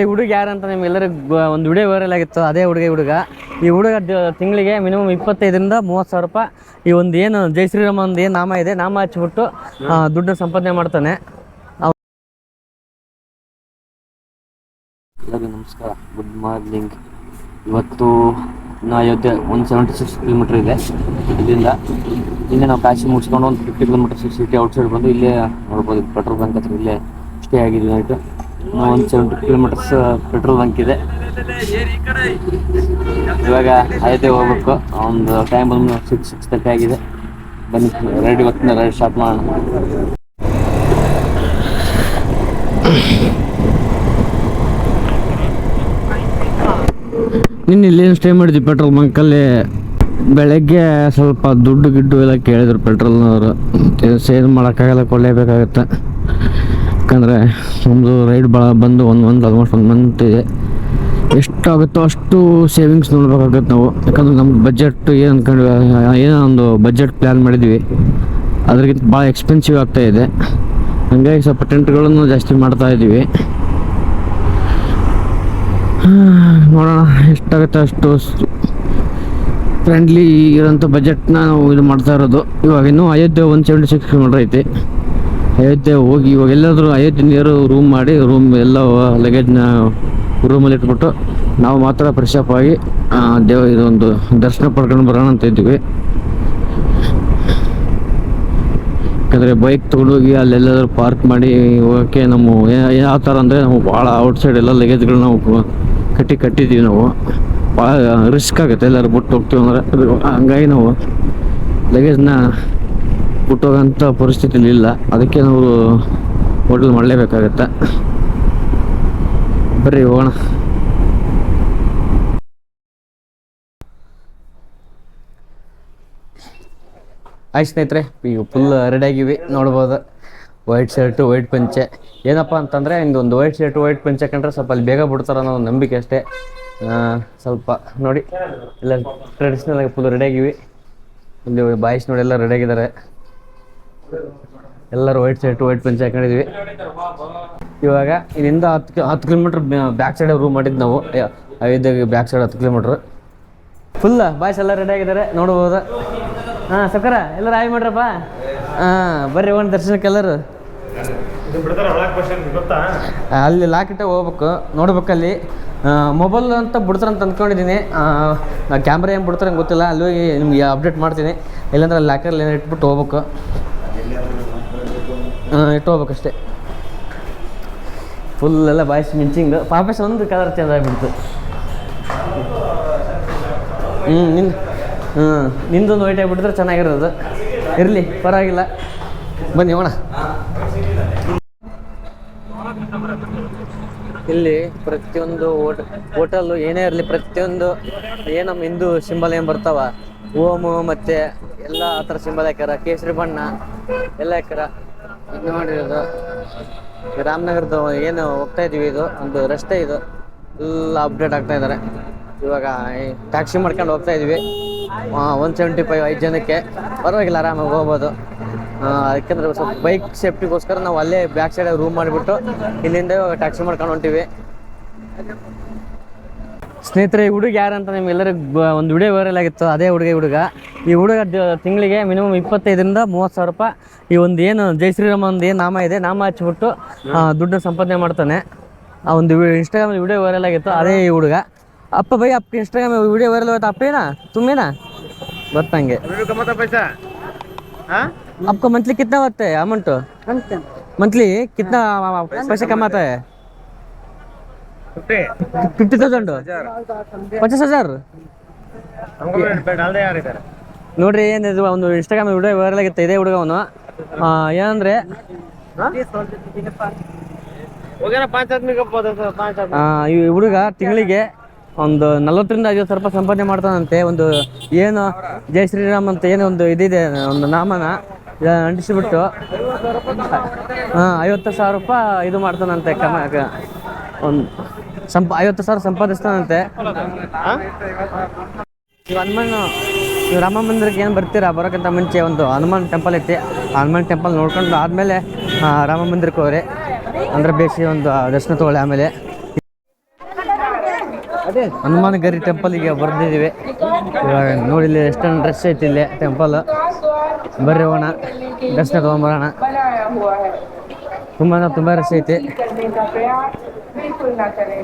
ಈ ಹುಡುಗ ಯಾರಂತ ನಿಮ್ಗೆಲ್ಲರಿಗೂ ಒಂದು ವಿಡಿಯೋ ವೈರಲ್ ಆಗಿತ್ತು. ಅದೇ ಹುಡುಗ ಹುಡುಗ. ಈ ಹುಡುಗ ತಿಂಗಳಿಗೆ ಮಿನಿಮಮ್ ಇಪ್ಪತ್ತೈದರಿಂದ ಮೂವತ್ತು ಸಾವಿರ ರೂಪಾಯಿ ಈ ಒಂದು ಏನು ಜೈ ಶ್ರೀರಾಮ ಒಂದು ಏನು ನಾಮ ಇದೆ, ನಾಮ ಹಚ್ಚಿಬಿಟ್ಟು ದುಡ್ಡು ಸಂಪಾದನೆ ಮಾಡ್ತಾನೆ. ನಮಸ್ಕಾರ. ಗುಡ್ ಮಾರ್ನಿಂಗ್ ಇವತ್ತು ಇನ್ನು ಅಯೋಧ್ಯೆ ಒಂದು ಸೆವೆಂಟಿ ಸಿಕ್ಸ್ ಕಿಲೋಮೀಟ್ರ್ ಇದೆ. ಇಲ್ಲಿಂದ ಇಲ್ಲೇ ನಾವು ಕಾಶಿ ಮುಗಿಸ್ಕೊಂಡು ಒಂದು ಫಿಫ್ಟಿ ಕಿಲೋಮೀಟರ್ಸ್ ಸಿಟಿ ಔಟ್ಸೈಡ್ ಬಂದು ಇಲ್ಲೇ ನೋಡ್ಬೋದು. ಪೆಟ್ರೋಲ್ ಬಂಕ್ ಹತ್ರ ಇಲ್ಲೇ ಸ್ಟೇ ಆಗಿದೆ ನೈಟು ಒಂದು ಸೆವೆಂಟಿ ಕಿಲೋಮೀಟರ್ಸ್ ಪೆಟ್ರೋಲ್ ಬಂಕ್ ಇದೆ. ಇವಾಗ ಅಯೋಧ್ಯೆ ಹೋಗ್ಬೇಕು. ಒಂದು ಟೈಮ್ ಬಂದು ಸಿಕ್ಸ್ ಸಿಕ್ಸ್ ತರ್ಟಿ ಆಗಿದೆ. ಬನ್ನಿ ರೆಡಿ ಇವತ್ತಿನ ರೈಡ್ ಸ್ಟಾರ್ಟ್ ಮಾಡೋಣ. ನಿನ್ನೆ ಇಲ್ಲೇನು ಸ್ಟೇ ಮಾಡಿದ್ವಿ ಪೆಟ್ರೋಲ್ ಬಂಕಲ್ಲಿ ಬೆಳಗ್ಗೆ ಸ್ವಲ್ಪ ದುಡ್ಡು ಗಿಡ್ಡು ಎಲ್ಲ ಕೇಳಿದ್ರು ಪೆಟ್ರೋಲ್ನವರು ಸೇಲ್ ಮಾಡೋಕ್ಕಾಗಲ್ಲ ಕೊಳ್ಳೇಬೇಕಾಗತ್ತೆ ಯಾಕಂದರೆ ನಮ್ಮದು ರೈಡ್ ಭಾಳ ಬಂದು ಒಂದು ಮಂತ್ ಆಲ್ಮೋಸ್ಟ್ ಒಂದು ಮಂತ್ ಇದೆ. ಎಷ್ಟಾಗುತ್ತೋ ಅಷ್ಟು ಸೇವಿಂಗ್ಸ್ ನೋಡ್ಬೇಕಾಗತ್ತೆ ನಾವು. ಯಾಕಂದ್ರೆ ನಮ್ಮ ಬಜೆಟ್ ಏನು ಅನ್ಕೊಂಡ್ವಿ, ಏನೋ ಒಂದು ಬಜೆಟ್ ಪ್ಲ್ಯಾನ್ ಮಾಡಿದ್ವಿ. ಅದ್ರಗಿಂತ ಭಾಳ ಎಕ್ಸ್ಪೆನ್ಸಿವ್ ಆಗ್ತಾ ಇದೆ. ಹಂಗಾಗಿ ಸ್ವಲ್ಪ ಟೆಂಟ್ಗಳನ್ನು ಜಾಸ್ತಿ ಮಾಡ್ತಾ ಇದ್ದೀವಿ. ನೋಡೋಣ, ಎಷ್ಟಾಗುತ್ತೆ ಅಷ್ಟು ಫ್ರೆಂಡ್ಲಿ ಇರೋಂಥ ಬಜೆಟ್ನ ನಾವು ಇದು ಮಾಡ್ತಾ ಇರೋದು. ಇವಾಗ ಇನ್ನೂ Ayodhya one seventy six kilometre ಐತಿ. ಅಯೋಧ್ಯೆ ಹೋಗಿ ಇವಾಗ ಎಲ್ಲಾದರೂ ಅಯೋಧ್ಯೆ ನೀರು ರೂಮ್ ಮಾಡಿ ರೂಮ್ ಎಲ್ಲ ಲಗೇಜ್ನ ರೂಮಲ್ಲಿ ಇಟ್ಬಿಟ್ಟು ನಾವು ಮಾತ್ರ ಫ್ರೆಶ್ ಅಪ್ ಆಗಿ ದೇವ, ಇದೊಂದು ದರ್ಶನ ಪಡ್ಕೊಂಡು ಬರೋಣ ಅಂತ ಇದ್ವಿ ಯಾಕಂದರೆ ಬೈಕ್ ತೊಗೊಂಡೋಗಿ ಅಲ್ಲೆಲ್ಲಾದರೂ ಪಾರ್ಕ್ ಮಾಡಿ ಹೋಗೋಕ್ಕೆ ನಮ್ಮ ಯಾವ ಥರ ಅಂದರೆ ನಾವು ಭಾಳ ಔಟ್ಸೈಡ್ ಎಲ್ಲ ಲಗೇಜ್ಗಳು ನಾವು ಕಟ್ಟಿ ಕಟ್ಟಿದ್ದೀವಿ ನಾವು. ಭಾಳ ರಿಸ್ಕ್ ಆಗುತ್ತೆ ಎಲ್ಲರೂ ಬಿಟ್ಟು ಹೋಗ್ತೀವಿ ಅಂದರೆ. ಅದು ಹಂಗಾಗಿ ನಾವು ಲಗೇಜ್ನ ಪರಿಸ್ಥಿತಿ ಪರಿಸ್ಥಿತಿಲಿ ಇಲ್ಲ. ಅದಕ್ಕೆ ನಾವು ಹೋಟೆಲ್ ಮಾಡಲೇಬೇಕಾಗತ್ತೆ. ಬರ್ರಿ ಹೋಗೋಣ. ಆಯ್ತು ಸ್ನೇಹಿತರೆ ಈಗ ಫುಲ್ ರೆಡಿ ಆಗಿವಿ, ನೋಡ್ಬೋದು. ವೈಟ್ ಶರ್ಟು ವೈಟ್ ಪಂಚೆ. ಏನಪ್ಪ ಅಂತಂದರೆ ಒಂದು ವೈಟ್ ಶರ್ಟ್ ವೈಟ್ ಪಂಚೆ ಕಂಡ್ರೆ ಸ್ವಲ್ಪ ಅಲ್ಲಿ ಬೇಗ ಬಿಡ್ತಾರೆ ಅನ್ನೋ ನಂಬಿಕೆ ಅಷ್ಟೇ. ಸ್ವಲ್ಪ ನೋಡಿ, ಎಲ್ಲ ಟ್ರೆಡಿಷ್ನಲ್ ಆಗಿ ಫುಲ್ ರೆಡಿ ಆಗಿವಿ. ಇಲ್ಲಿ ಬಾಯ್ಸ್ ನೋಡಿ, ಎಲ್ಲ ರೆಡಿ ಆಗಿದ್ದಾರೆ. ಎಲ್ಲರೂ ವೈಟ್ ಶರ್ಟ್ ವೈಟ್ ಪಂಚೆ ಹಾಕೊಂಡಿದ್ವಿ. ಇವಾಗ ಇಲ್ಲಿಂದ ಹತ್ತು ಹತ್ತು ಕಿಲೋಮೀಟ್ರ್ ಬ್ಯಾಕ್ ಸೈಡ್ ರೂಮ್ ಮಾಡಿದ್ದು ನಾವು. ಐದು ಬ್ಯಾಕ್ ಸೈಡ್ ಹತ್ತು ಕಿಲೋಮೀಟ್ರ್. ಫುಲ್ ಬಾಯ್ಸ್ ಎಲ್ಲ ರೆಡಿ ಆಗಿದ್ದಾರೆ? ನೋಡ್ಬೋದು. ಹಾಂ ಸಕ್ಕರ ಎಲ್ಲರೂ ಆಯ್ ಮಾಡ್ರಪ್ಪ. ಹಾಂ ಬರ್ರಿ ಒಂದು ದರ್ಶನಕ್ಕೆ ಎಲ್ಲರೂ. ಅಲ್ಲಿ ಲಾಕಿಟ್ಟ ಹೋಗ್ಬೇಕು. ನೋಡ್ಬೇಕಲ್ಲಿ ಮೊಬೈಲ್ ಅಂತ ಬಿಡ್ತಾರೆ ಅಂತ ಅಂದ್ಕೊಂಡಿದ್ದೀನಿ ಕ್ಯಾಮ್ರಾ ಏನು ಬಿಡ್ತಾರೆ ಗೊತ್ತಿಲ್ಲ. ಅಲ್ಲಿ ಹೋಗಿ ನಿಮ್ಗೆ ಅಪ್ಡೇಟ್ ಮಾಡ್ತೀನಿ. ಇಲ್ಲಾಂದ್ರೆ ಅಲ್ಲಿ ಲಾಕರಲ್ಲಿ ಇಟ್ಬಿಟ್ಟು ಹೋಗ್ಬೇಕು. ಹಾಂ ಫುಲ್ ಎಲ್ಲ ಬಾಯ್ಸ್ ಮಿಂಚಿಂಗ್. ಪಾಪೇಶ್ ಒಂದು ಕಲರ್ ಚೇಂಜ್ ಆಗಿಬಿಡ್ತು. ಹ್ಞೂ ನಿಂದು ಹ್ಞೂ ನಿಂದೊಂದು ವೈಟ್ ಆಗಿಬಿಟ್ಟಿದ್ರೆ ಚೆನ್ನಾಗಿರೋದು. ಇರಲಿ, ಪರವಾಗಿಲ್ಲ. ಬನ್ನಿ ಹೋಣ ಇಲ್ಲಿ ಪ್ರತಿಯೊಂದು ಹೋಟ್ ಹೋಟೆಲ್ಲು ಏನೇ ಇರಲಿ, ಪ್ರತಿಯೊಂದು ಏನು ನಮ್ಮ ಹಿಂದೂ ಸಿಂಬಲ್ ಏನು ಬರ್ತಾವ? ಓಮು ಮತ್ತು ಎಲ್ಲ ಆ ಥರ ಸಿಂಬಲ್ ಹಾಕ್ಯಾರ. ಕೇಸರಿ ಬಣ್ಣ, ಎಲ್ಲ ಹಾಕ್ಯಾರ. ನೋಡಿರೋದು. ರಾಮನಗರದ ಏನು ಹೋಗ್ತಾ ಇದೀವಿ ಇದು, ಒಂದು ರಸ್ತೆ ಇದು. ಎಲ್ಲ ಅಪ್ಡೇಟ್ ಆಗ್ತಾ ಇದ್ದಾರೆ ಇವಾಗ ಟ್ಯಾಕ್ಸಿ ಮಾಡ್ಕೊಂಡು ಹೋಗ್ತಾ ಇದೀವಿ. ಒನ್ ಸೆವೆಂಟಿ ಫೈವ್ ಐದು ಜನಕ್ಕೆ. ಪರವಾಗಿಲ್ಲ, ಆರಾಮಾಗಿ ಹೋಗ್ಬೋದು. ಯಾಕಂದ್ರೆ ಸ್ವಲ್ಪ ಬೈಕ್ ಸೇಫ್ಟಿಗೋಸ್ಕರ ನಾವು ಅಲ್ಲೇ ಬ್ಯಾಕ್ ಸೈಡ್ ರೂಮ್ ಮಾಡಿಬಿಟ್ಟು ಇಲ್ಲಿಂದ ಟ್ಯಾಕ್ಸಿ ಮಾಡ್ಕೊಂಡು ಹೊಂಟಿವಿ. ಸ್ನೇಹಿತರೆ ಈ ಹುಡುಗ ಯಾರಂತ ನಿಮ್ಗೆಲ್ಲರಿಗೂ ಒಂದು ವಿಡಿಯೋ ವೈರಲ್ ಆಗಿತ್ತು. ಅದೇ ಹುಡುಗ ಹುಡುಗ. ಈ ಹುಡುಗ ತಿಂಗಳಿಗೆ ಮಿನಿಮಮ್ ಇಪ್ಪತ್ತೈದರಿಂದ ಮೂವತ್ತು ಸಾವಿರ ರೂಪಾಯಿ ಈ ಒಂದು ಏನು ಜೈ ಶ್ರೀರಾಮ ಒಂದು ಏನು ನಾಮ ಇದೆ ನಾಮ ಹಚ್ಚಿಬಿಟ್ಟು ದುಡ್ಡು ಸಂಪಾದನೆ ಮಾಡ್ತಾನೆ. ಆ ಒಂದು ಇನ್ಸ್ಟಾಗ್ರಾಮಲ್ಲಿ ವಿಡಿಯೋ ವೈರಲ್ ಆಗಿತ್ತು. ಅದೇ ಈ ಹುಡುಗ. ಅಪ್ಪ ಬೈ ಅಪ್ಪ ಇನ್ಸ್ಟಾಗ್ರಾಮ್ ವಿಡಿಯೋ ವೈರಲ್ ಆಯ್ತು. ಅಪ್ಪೇನಾ ತುಂಬೇನಾ ಗೊತ್ತಂಗೆ ಅಪ್ಪ ಮಂತ್ಲಿ ಕಿತ್ನ ಬರ್ತೆ ಅಮೌಂಟು ಮಂತ್ಲಿ ಕಿತ್ನ ಪೈಸೆ ಕಮ್ಮತ್ತೆ. ಫಿಫ್ಟಿ. ತೌಸಂಡ್? ಪಚಾಸ್ ಹಜಾರ್? ನೋಡ್ರಿ ಏನಿದು ಒಂದು ಇನ್ಸ್ಟಾಗ್ರಾಮ್ ಹುಡುಗ ವೈರಲ್ ಆಗಿತ್ತು ಇದೇ ಹುಡುಗ ಅವನು. ಏನಂದ್ರೆ ಈ ಹುಡುಗ ತಿಂಗಳಿಗೆ ಒಂದು ನಲವತ್ತರಿಂದ ಐವತ್ತು ಸಾವಿರ ರೂಪಾಯಿ ಸಂಪಾದನೆ ಮಾಡ್ತಾನಂತೆ. ಒಂದು ಏನು ಜೈ ಶ್ರೀರಾಮ್ ಅಂತ ಏನು ಒಂದು ಇದಿದೆ ಒಂದು ನಾಮನ ಅಂಟಿಸಿಬಿಟ್ಟು ಹಾ ಐವತ್ತು ಸಾವಿರ ರೂಪಾಯಿ ಇದು ಮಾಡ್ತಾನಂತೆ ಕಮ ಒಂದು ಸಂಪ ಐವತ್ತು ಸಾವಿರ ಸಂಪಾದಿಸ್ತಾನಂತೆ. ನೀವು ಹನುಮಾನ್ ನೀವು ರಾಮ ಮಂದಿರಕ್ಕೆ ಏನು ಬರ್ತೀರಾ? ಬರೋಕ್ಕಿಂತ ಮುಂಚೆ ಒಂದು ಹನುಮಾನ್ ಟೆಂಪಲ್ ಐತಿ. ಹನುಮಾನ್ ಟೆಂಪಲ್ ನೋಡ್ಕೊಂಡು ಆದಮೇಲೆ ರಾಮ ಮಂದಿರಕ್ಕೆ ಹೋಗ್ರಿ. ಅಂದ್ರೆ ಬೇಸಿ ಒಂದು ದರ್ಶನ ತಗೊಳ್ಳಿ ಆಮೇಲೆ. ಅದೇ. ಹನುಮಾನ್ ಗರಿ ಟೆಂಪಲಿಗೆ ಬರ್ದಿದ್ದೀವಿ. ಇವಾಗ ನೋಡಿ ಇಲ್ಲಿ ಎಷ್ಟೊಂದು ರಶ್ ಐತಿ ಇಲ್ಲಿ ಟೆಂಪಲ್ ಬರ್ರಿ ಹೋಗೋಣ. ದರ್ಶನ ತೊಗೊಂಬರೋಣ ತುಂಬ ತುಂಬ ರಶ್ ಐತಿ. बिल्कुल न करें।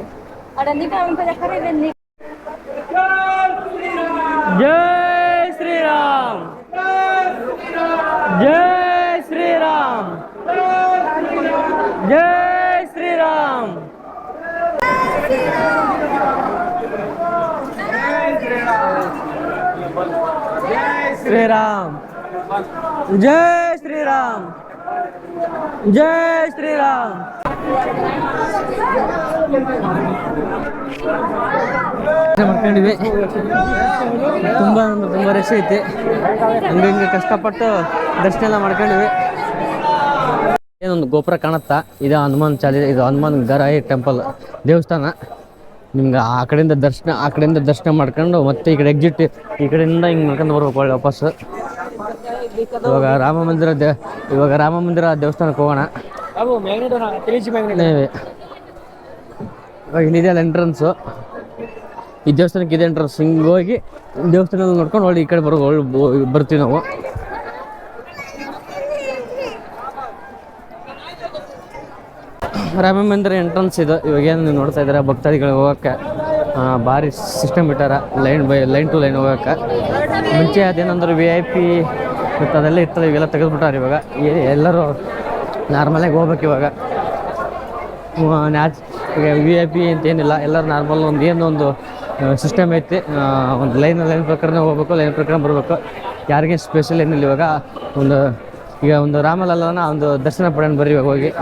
जय श्री राम जय श्री राम जय श्री राम जय श्री राम जय श्री राम जय श्री राम ಮಾಡ್ಕೊಂಡಿವಿ ತುಂಬ ಅಂದ್ರೆ ತುಂಬ ರಶ್ ಐತಿ ಹಂಗೆ ಹಿಂಗೆ ಕಷ್ಟಪಟ್ಟು ದರ್ಶನ ಎಲ್ಲ ಮಾಡ್ಕೊಂಡಿವಿ ಏನೊಂದು ಗೋಪುರ ಕಾಣುತ್ತಾ ಇದು ಹನುಮಾನ್ ಚಾಲಿ ಇದು ಹನುಮಾನ್ ಗರಾಯಿ ಟೆಂಪಲ್ ದೇವಸ್ಥಾನ ನಿಮ್ಗೆ ಆ ಕಡೆಯಿಂದ ದರ್ಶನ ಆ ಕಡೆಯಿಂದ ದರ್ಶನ ಮಾಡ್ಕೊಂಡು ಮತ್ತೆ ಈ ಕಡೆ ಎಕ್ಸಿಟ್ ಈ ಕಡೆಯಿಂದ ಹಿಂಗೆ ಮಾಡ್ಕೊಂಡು ಬರ್ಬೇಕು ಒಳ್ಳೆ ವಾಪಸ್. ಇವಾಗ ರಾಮ ಮಂದಿರ ದೇ ಇವಾಗ ರಾಮ ಮಂದಿರ ದೇವಸ್ಥಾನಕ್ಕೆ ಹೋಗೋಣ. ಇವಾಗ ಇಲ್ಲಿದೆಯಲ್ಲ ಎಂಟ್ರೆನ್ಸು ಈ ದೇವಸ್ಥಾನಕ್ಕೆ ಇದೆ ಎಂಟ್ರೆನ್ಸ್ ಹಿಂಗೆ ಹೋಗಿ ದೇವಸ್ಥಾನ ನೋಡ್ಕೊಂಡು ಒಳ್ಳೆ ಈ ಕಡೆ ಬರ್ಬೋದು ಬರ್ತೀವಿ ನಾವು. ರಾಮ ಮಂದಿರ ಎಂಟ್ರೆನ್ಸ್ ಇದು. ಇವಾಗೇನು ನೀವು ನೋಡ್ತಾ ಇದ್ದಾರೆ? ಭಕ್ತಾದಿಗಳು ಹೋಗೋಕ್ಕೆ ಭಾರಿ ಸಿಸ್ಟಮ್ ಇಟ್ಟಾರ. Line by line to line ಹೋಗೋಕ್ಕೆ. ಮುಂಚೆ ಅದೇನಂದ್ರೆ ವಿ ಐ ಪಿ ಮತ್ತು ಅದೆಲ್ಲ ಇರ್ತದೆ, ಇವೆಲ್ಲ ತೆಗೆದುಬಿಟ್ಟಾರೆ ಇವಾಗ. ಎಲ್ಲರೂ ನಾರ್ಮಲಾಗಿ ಹೋಗ್ಬೇಕು ಇವಾಗ. ನ್ಯಾಚ್ ಈಗ ವಿ ಐ ಪಿ ಅಂತ ಏನಿಲ್ಲ. ಎಲ್ಲರೂ ನಾರ್ಮಲ್ ಒಂದು ಏನೋ ಒಂದು ಸಿಸ್ಟಮ್ ಐತಿ. ಒಂದು ಲೈನ್ ಲೈನ್ ಪ್ರಕಾರ ಹೋಗ್ಬೇಕು ಲೈನ್ ಪ್ರಕಾರ ಬರಬೇಕು. ಯಾರಿಗೇನು ಸ್ಪೆಷಲ್ ಏನಿಲ್ಲ ಇವಾಗ. ಒಂದು, ಈಗ ಒಂದು ರಾಮಲಲ್ಲನ ಒಂದು ದರ್ಶನ ಪಡೆಯೋಣ ಬರ್ರಿ ಇವಾಗ ಹೋಗಿ.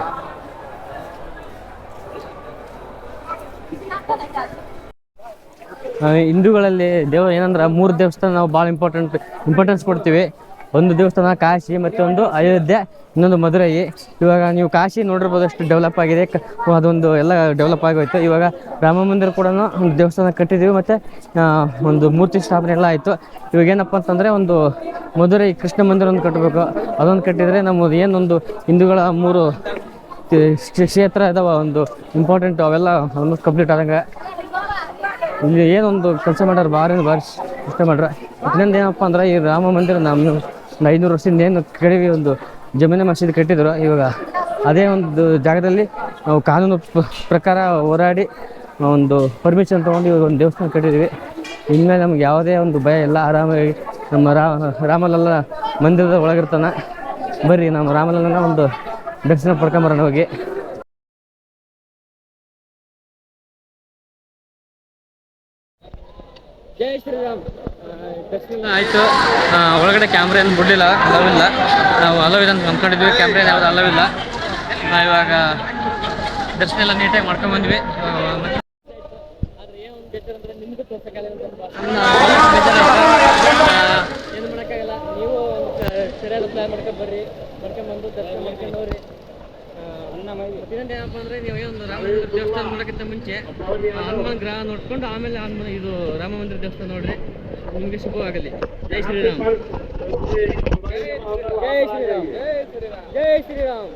ಹಿಂದೂಗಳಲ್ಲಿ ದೇವ ಏನಂದ್ರೆ ಮೂರು ದೇವಸ್ಥಾನ ನಾವು ಭಾಳ ಇಂಪಾರ್ಟೆಂಟ್ ಇಂಪಾರ್ಟೆನ್ಸ್ ಕೊಡ್ತೀವಿ. ಒಂದು ದೇವಸ್ಥಾನ ಕಾಶಿ ಮತ್ತು ಒಂದು ಅಯೋಧ್ಯೆ, ಇನ್ನೊಂದು ಮಧುರೈ ಇವಾಗ ನೀವು ಕಾಶಿ ನೋಡಿರ್ಬೋದು ಅಷ್ಟು ಡೆವಲಪ್ ಆಗಿದೆ. ಅದೊಂದು ಎಲ್ಲ ಡೆವಲಪ್ ಆಗೋಯ್ತು. ಇವಾಗ ರಾಮ ಮಂದಿರ ಕೂಡ ಒಂದು ದೇವಸ್ಥಾನ ಕಟ್ಟಿದ್ದೀವಿ ಮತ್ತು ಒಂದು ಮೂರ್ತಿ ಸ್ಥಾಪನೆ ಎಲ್ಲ ಆಯಿತು. ಇವಾಗ ಏನಪ್ಪ ಅಂತಂದರೆ ಒಂದು ಮಧುರೈ ಕೃಷ್ಣ ಮಂದಿರ ಒಂದು ಕಟ್ಟಬೇಕು. ಅದೊಂದು ಕಟ್ಟಿದರೆ ನಮ್ಮ ಏನೊಂದು ಹಿಂದೂಗಳ ಮೂರು ಕ್ಷೇತ್ರ ಇದಾವ, ಒಂದು ಇಂಪಾರ್ಟೆಂಟ್ ಅವೆಲ್ಲ ಆಲ್ಮೋಸ್ಟ್ ಕಂಪ್ಲೀಟ್ ಆದಂಗೆ. ಇಲ್ಲಿ ಏನೊಂದು ಕೆಲಸ ಮಾಡ್ಯಾರ ಭಾರಿ ಭಾರಿ ಇಷ್ಟ ಮಾಡ್ರ. ಇನ್ನೊಂದು ಏನಪ್ಪ ಅಂದ್ರೆ ಈ ರಾಮ ಮಂದಿರ ನಮ್ಮ ಐನೂರು ವರ್ಷದಿಂದ ಏನು ಕೆಡವಿ ಒಂದು ಜಮೀನ ಮಸೀದಿ ಕಟ್ಟಿದ್ರು. ಇವಾಗ ಅದೇ ಒಂದು ಜಾಗದಲ್ಲಿ ನಾವು ಕಾನೂನು ಪ್ರಕಾರ ಹೋರಾಡಿ ಒಂದು ಪರ್ಮಿಷನ್ ತೊಗೊಂಡು ಇವಾಗ ಒಂದು ದೇವಸ್ಥಾನ ಕಟ್ಟಿದ್ದೀವಿ ಇನ್ಮೇಲೆ ನಮ್ಗೆ ಯಾವುದೇ ಒಂದು ಭಯ ಇಲ್ಲ. ಆರಾಮಾಗಿ ನಮ್ಮ ರಾಮ ರಾಮಲಲ್ಲ ಮಂದಿರದ ಒಳಗಿರ್ತಾನೆ. ಬರ್ರಿ, ನಮ್ಮ ರಾಮಲಲ್ಲನ ಒಂದು ದರ್ಶನ ಪಡ್ಕೊಂಬರೋಣ ಹೋಗಿ. ಜೈ ಶ್ರೀರಾಮ್. ದರ್ಶನ ಆಯಿತು ಒಳಗಡೆ ಕ್ಯಾಮ್ರಾ ಏನು ಬಿಡಲಿಲ್ಲ ಅಲವಿಲ್ಲ ನಾವು ಅಲವಿಲ್ಲ ಅಂತ ಅಂದ್ಕೊಂಡಿದ್ವಿ. ಕ್ಯಾಮ್ರಾ ಯಾವುದು ಅಲವಿಲ್ಲ ನಾವು ಇವಾಗ ದರ್ಶನ ಎಲ್ಲ ನೀಟಾಗಿ ಮಾಡ್ಕೊಂಡ್ಬಂದ್ವಿ ಏನು ಮಾಡೋಕ್ಕಾಗಲ್ಲ? ನೀವು ಸರಿಯಾದ ಪ್ಲಾನ್ ಮಾಡ್ಕೊಂಡು ಬರ್ರಿ. ಮಾಡ್ಕೊಂಡ್ಬಂದು ದರ್ಶನ ಮಾಡ್ಕೊಂಡು ಏನಪ್ಪ ಅಂದ್ರೆ ನೀವು ಒಂದು ರಾಮ ಮಂದಿರ ದೇವಸ್ಥಾನ ನೋಡೋಕ್ಕಿಂತ ಮುಂಚೆ ಹನುಮಾನ್ ಗ್ರಹ ನೋಡ್ಕೊಂಡು ಆಮೇಲೆ ಹನುಮಾನ್ ಇದು ರಾಮ ಮಂದಿರ ದೇವಸ್ಥಾನ ನೋಡ್ರಿ ನಿಮಗೆ ಶುಭವಾಗಲಿ. ಜೈ ಶ್ರೀರಾಮ್. ಜೈ ಶ್ರೀರಾಮ್. ಜೈ ಶ್ರೀರಾಮ್. ಜೈ ಶ್ರೀರಾಮ್.